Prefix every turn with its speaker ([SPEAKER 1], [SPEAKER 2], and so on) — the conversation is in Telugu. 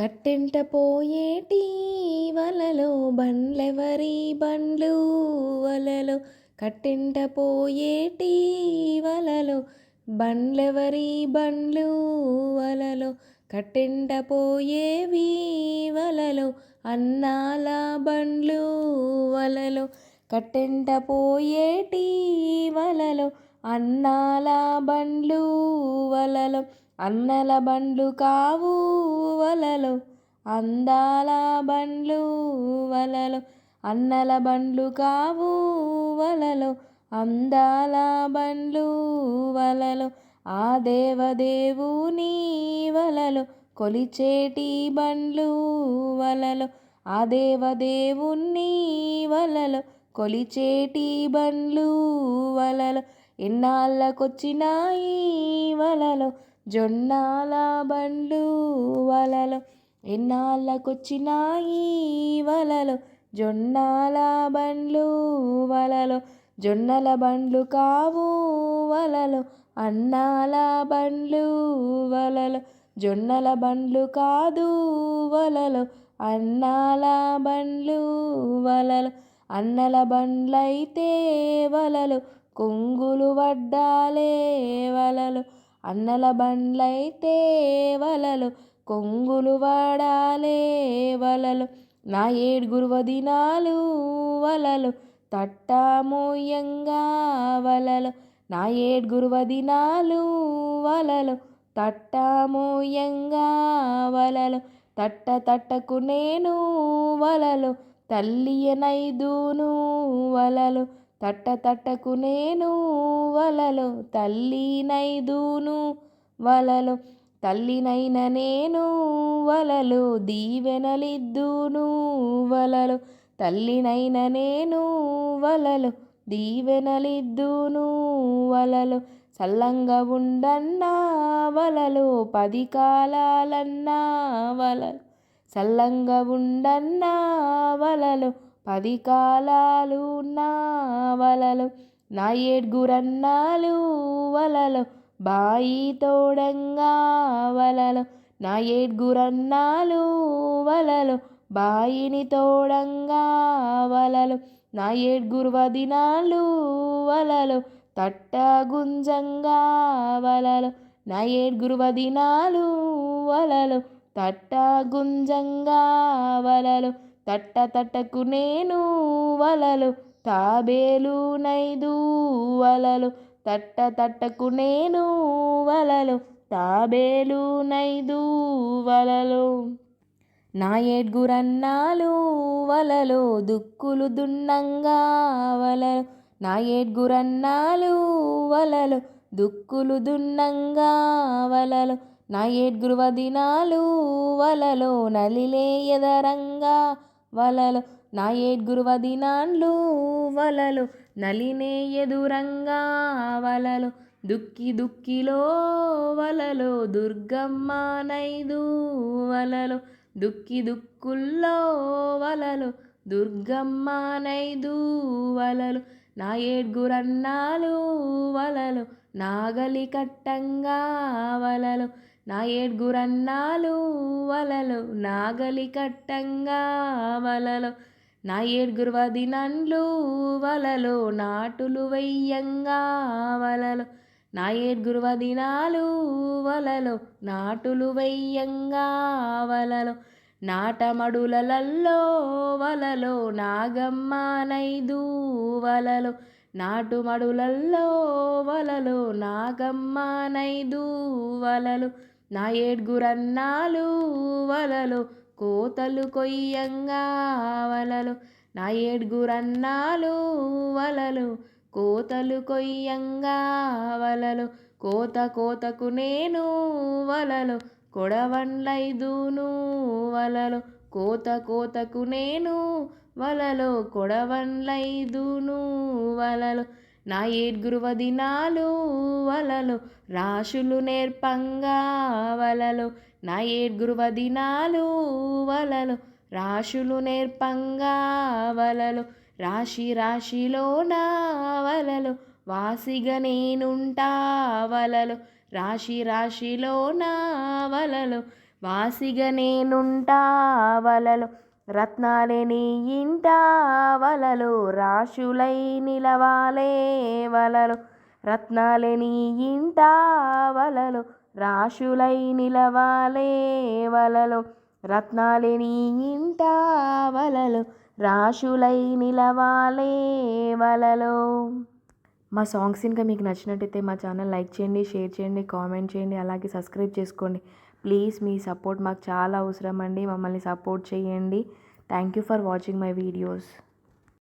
[SPEAKER 1] కట్టెంట పోయేటి వలలో బండ్లెవరి బండ్లు వలలో? కట్టెంట పోయేటి వలలో బండ్లెవరి బండ్లు వలలో? కట్టెంట పోయేవి వలలో అన్నాల బండ్లు వలలో? కట్టెంట పోయేటి వలలో అన్నాల బండ్లు వలలో? అన్నల బండ్లు కావు వలలో అందాల బండ్లు వలలో అన్నల బండ్లు కావు వలలో అందాల బండ్లు వలలో ఆ దేవదేవుని వలలో కొలిచేటి బండ్లు వలలో ఆ దేవదేవుని వలలో కొలిచేటి బండ్లు వలలో ఎన్నాళ్ళకొచ్చినాయి వలలో జొన్నాల బండ్లు వలలో ఎన్నాళ్ళకొచ్చినాయి వలలో. జొన్నాల బండ్లు వలలో జొన్నల బండ్లు కావు వలలో. అన్నాల బండ్లు వలలో జొన్నల బండ్లు కాదు వలలో. అన్నాల బండ్లు వలలో అన్నల బండ్లైతే వలలు. కొంగులు వడ్డాలే వలలు. అన్నల బండ్లైతే వలలు కొంగులు వాడాలే వలలు. నా ఏడుగురు వదినాలు వలలు తట్టామోయంగా వలలు. నా ఏడుగురు వదినాలు వలలు తట్టామోయంగా వలలు. తట్ట తట్టకు నేను వలలు తల్లియనైదును వలలు. తట్ట తట్టకు నేను వలలు తల్లినైదును వలలు తల్లినైన నేను వలలు దీవెనలిద్దును వలలు తల్లినైన నేను వలలు దీవెనలిద్దును వలలు చల్లంగా ఉండన్నా వలలు పది కాలాలన్నా వలలు చల్లంగా ఉండన్నా వలలు పది కాలాలు నా వలలు నా ఏడ్గురన్నాలు వలలు బాయి తోడంగా వలలు నా ఏడ్గురన్నాలు వలలు బాయిని తోడంగా వలలు నా ఏడ్గురు వదినాలు వలలు తట్ట గుంజంగా వలలు నా ఏడ్గురు వదినాలు వలలు తట్ట గుంజంగా వలలు తట్ట తట్టకు నేను వలలు తాబేలు నైదు వలలు. తట్ట తట్టకు నేను వలలు తాబేలు నైదు వలలు. నా ఏడ్గురన్నాలు వలలు దుక్కులు దున్నంగా వలలు. నా ఏడ్గురన్నాలు వలలు దుక్కులు దున్నంగా వలలు. నా ఏడ్గురు వదినాలు వలలో నలిలే ఎదరంగా వలలు. నా ఏద్గురువదినాన్లు వలలు. నలినే ఎదురంగా వలలు. దుక్కి దుక్కిలో వలలు. దుర్గమ్మ నైదు వలలు. దుక్కి దుక్కుల్లో వలలు. దుర్గమ్మ నైదు వలలు. నా ఏడ్గురన్నాలు వలలు. నాగలి కట్టంగా వలలు. నా ఏడ్గురన్నాలు వలలు నాగలి కట్టంగా వలలు నా ఏడ్గురు వదినండ్లు వలలో నాటులు వెయ్యంగా వలలు నా ఏడ్గురు వదినాలు వలలో నాటులు వెయ్యంగా వలలో నాటమడులలో వలలో నాగమ్మ నైదు వలలో నాటుమడులలో వలలో నాగమ్మ నైదు వలలు నా ఏడ్గురన్నాలు వలలు కోతలు కొయ్యంగా వలలు. నా ఏడ్గురన్నాలు వలలు కోతలు కొయ్యంగా వలలు. కోత కోతకు నేను వలలు కొడవన్లైదును వలలు. కోత కోతకు నేను వలలో కొడవన్లైదును వలలు. నా ఏడ్గురువ దినాలు వలలు రాశులు నేర్పంగా వలలు. నా ఏడ్గురువ దినాలు వలలు రాశులు నేర్పంగా వలలు. రాశి రాశిలో నా వలలు వాసిగా నేనుంటా వలలు. రాశి రాశిలో నా వలలు వాసిగా నేనుంటా వలలు. రత్నాలే నీ ఇంట వలలు రాశులై నిలవాలే వలలు. రత్నాలే నీ ఇంట వలలు రాశులై నిలవాలే వలలు. రత్నాలే నీ ఇంట వలలు రాశులై నిలవాలే వలలు. మా సాంగ్స్ ఇంకా మీకు నచ్చినట్టయితే మా ఛానల్ లైక్ చేయండి షేర్ చేయండి కామెంట్ చేయండి అలాగే సబ్స్క్రైబ్ చేసుకోండి. ప్లీజ్ మీ సపోర్ట్ మాకు చాలా అవసరం అండి. మమ్మల్ని సపోర్ట్ చేయండి. Thank you for watching my videos